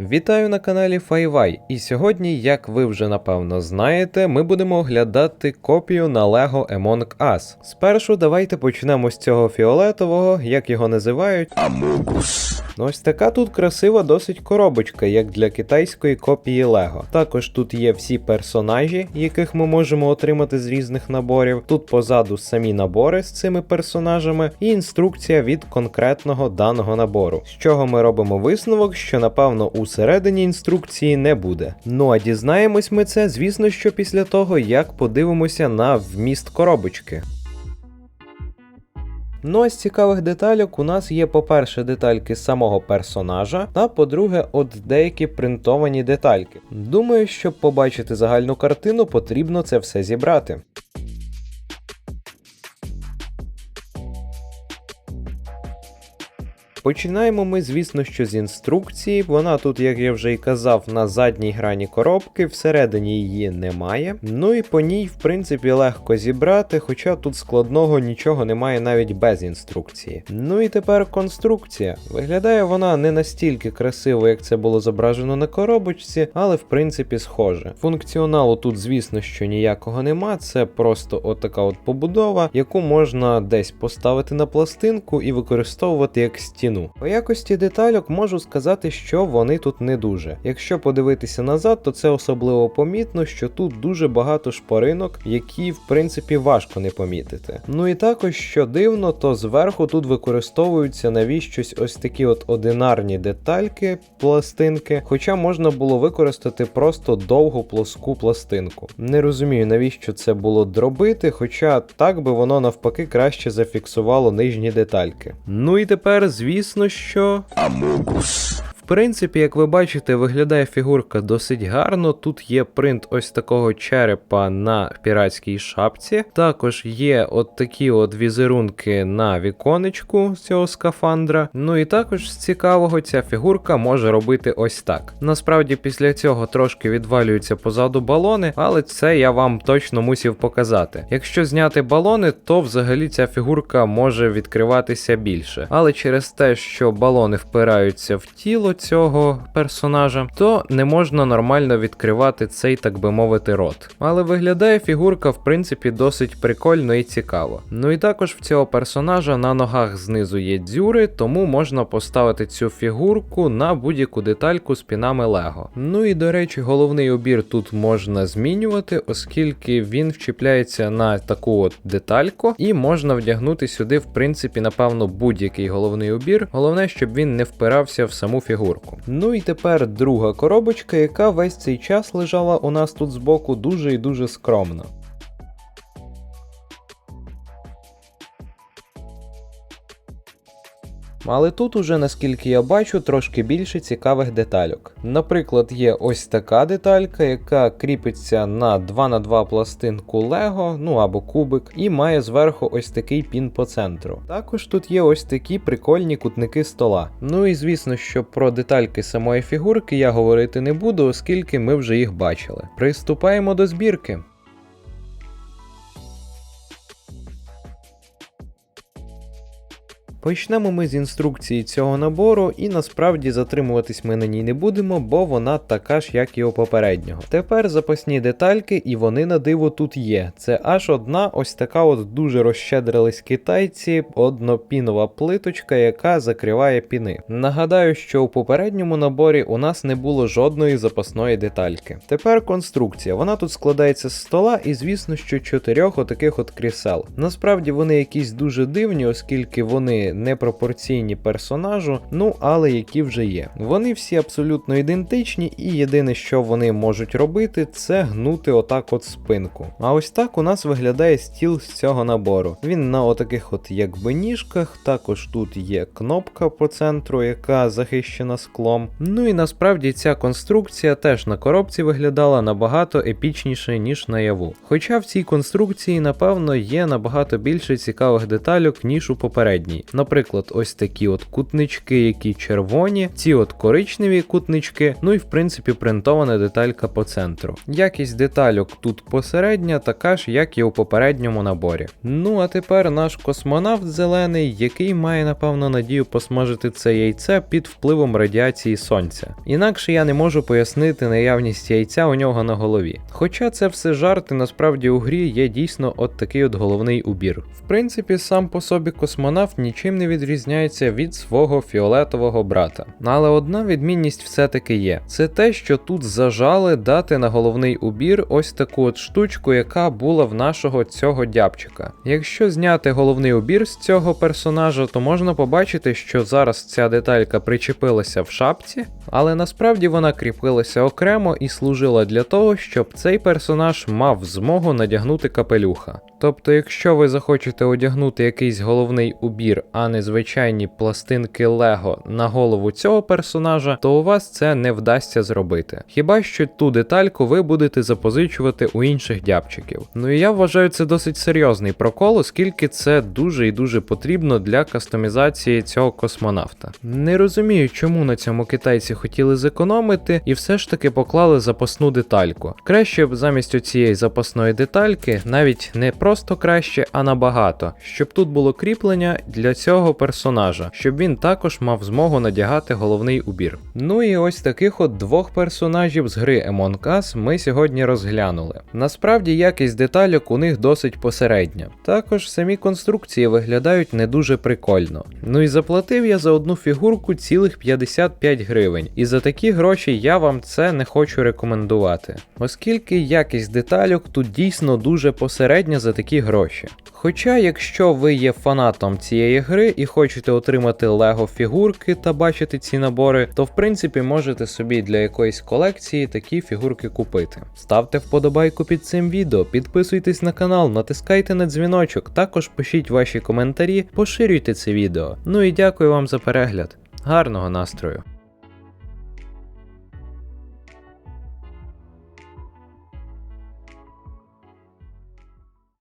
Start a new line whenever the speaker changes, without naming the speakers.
Вітаю на каналі Файвай. І сьогодні, як ви вже напевно знаєте, ми будемо оглядати копію на Lego Among Us. Спершу давайте почнемо з цього фіолетового, як його називають. Ну, Ось така тут красива досить коробочка, як для китайської копії Lego. Також тут є всі персонажі, яких ми можемо отримати з різних наборів. Тут позаду самі набори з цими персонажами і інструкція від конкретного даного набору. З чого ми робимо висновок, що напевно усередині інструкції не буде. Ну а дізнаємось ми це, звісно, що після того, як подивимося на вміст коробочки. Ну а з цікавих детальок у нас є, по-перше, детальки самого персонажа, та по-друге, от деякі принтовані детальки. Думаю, щоб побачити загальну картину, потрібно це все зібрати. Починаємо ми, звісно, що з інструкції. Вона тут, як я вже і казав, на задній грані коробки, всередині її немає. Ну і по ній, в принципі, легко зібрати, хоча тут складного нічого немає навіть без інструкції. Ну і тепер конструкція. Виглядає вона не настільки красиво, як це було зображено на коробочці, але в принципі схоже. Функціоналу тут, звісно, що ніякого нема, це просто отака от побудова, яку можна десь поставити на пластинку і використовувати як стіну. По якості детальок можу сказати, що вони тут не дуже. Якщо подивитися назад, то це особливо помітно, що тут дуже багато шпаринок, які в принципі важко не помітити. Ну і також, що дивно, то зверху тут використовуються навіщось ось такі от одинарні детальки, пластинки, хоча можна було використати просто довгу плоску пластинку. Не розумію, навіщо це було дробити, хоча так би воно навпаки краще зафіксувало нижні детальки. Ну і тепер, звісно, що. Принципі, як ви бачите, виглядає фігурка досить гарно. Тут є принт ось такого черепа на піратській шапці. Також є от такі от візерунки на віконечку цього скафандра. Ну і також з цікавого ця фігурка може робити ось так. Насправді, після цього трошки відвалюються позаду балони, але це я вам точно мусів показати. Якщо зняти балони, то взагалі ця фігурка може відкриватися більше. Але через те, що балони впираються в тіло цього персонажа, то не можна нормально відкривати цей, так би мовити, рот. Але виглядає фігурка, в принципі, досить прикольно і цікаво. Ну і також в цього персонажа на ногах знизу є дзюри, тому можна поставити цю фігурку на будь-яку детальку з пінами Лего. Ну і до речі, головний убір тут можна змінювати, оскільки він вчіпляється на таку от детальку, і можна вдягнути сюди, в принципі, напевно, будь-який головний убір. Головне, щоб він не впирався в саму фігурку. Ну і тепер друга коробочка, яка весь цей час лежала у нас тут збоку дуже і дуже скромно. Але тут уже, наскільки я бачу, трошки більше цікавих детальок. Наприклад, є ось така деталька, яка кріпиться на 2х2 пластинку Lego, ну або кубик, і має зверху ось такий пін по центру. Також тут є ось такі прикольні кутники стола. Ну і звісно, що про детальки самої фігурки я говорити не буду, оскільки ми вже їх бачили. Приступаємо до збірки. Почнемо ми з інструкції цього набору, і насправді затримуватись ми на ній не будемо, бо вона така ж, як і у попереднього. Тепер запасні детальки, і вони на диво тут є. Це аж одна ось така от дуже розщедрились китайці, однопінова плиточка, яка закриває піни. Нагадаю, що у попередньому наборі у нас не було жодної запасної детальки. Тепер конструкція. Вона тут складається з стола, і звісно, що чотирьох отаких от крісел. Насправді вони якісь дуже дивні, оскільки вони непропорційні персонажу, ну але які вже є. Вони всі абсолютно ідентичні, і єдине, що вони можуть робити, це гнути отак от спинку. А ось так у нас виглядає стіл з цього набору. Він на отаких от якби ніжках, також тут є кнопка по центру, яка захищена склом. Ну і насправді ця конструкція теж на коробці виглядала набагато епічніше, ніж наяву. Хоча в цій конструкції, напевно, є набагато більше цікавих детальок, ніж у попередній. Наприклад, ось такі от кутнички, які червоні, ці от коричневі кутнички, ну і в принципі принтована деталька по центру. Якість детальок тут посередня, така ж, як і у попередньому наборі. Ну а тепер наш космонавт зелений, який має напевно надію посмажити це яйце під впливом радіації сонця. Інакше я не можу пояснити наявність яйця у нього на голові. Хоча це все жарти, насправді у грі є дійсно от такий от головний убір. В принципі, сам по собі космонавт нічим не відрізняється від свого фіолетового брата. Але одна відмінність все-таки є: це те, що тут зажали дати на головний убір ось таку от штучку, яка була в нашого цього дябчика. Якщо зняти головний убір з цього персонажа, то можна побачити, що зараз ця деталька причепилася в шапці, але насправді вона кріпилася окремо і служила для того, щоб цей персонаж мав змогу надягнути капелюха. Тобто, якщо ви захочете одягнути якийсь головний убір, а не звичайні пластинки Лего на голову цього персонажа, то у вас це не вдасться зробити. Хіба що ту детальку ви будете запозичувати у інших дябчиків. Ну і я вважаю це досить серйозний прокол, оскільки це дуже і дуже потрібно для кастомізації цього космонавта. Не розумію, чому на цьому китайці хотіли зекономити і все ж таки поклали запасну детальку. Краще б замість оцієї запасної детальки, навіть не просто краще, а набагато, щоб тут було кріплення для цього персонажа, щоб він також мав змогу надягати головний убір. Ну і ось таких от двох персонажів з гри Among Us ми сьогодні розглянули. Насправді якість детальок у них досить посередня. Також самі конструкції виглядають не дуже прикольно. Ну і заплатив я за одну фігурку цілих 55 гривень, і за такі гроші я вам це не хочу рекомендувати, оскільки якість детальок тут дійсно дуже посередня за такі гроші. Хоча, якщо ви є фанатом цієї гри і хочете отримати лего фігурки та бачити ці набори, то в принципі можете собі для якоїсь колекції такі фігурки купити. Ставте вподобайку під цим відео, підписуйтесь на канал, натискайте на дзвіночок, також пишіть ваші коментарі, поширюйте це відео. Ну і дякую вам за перегляд. Гарного настрою!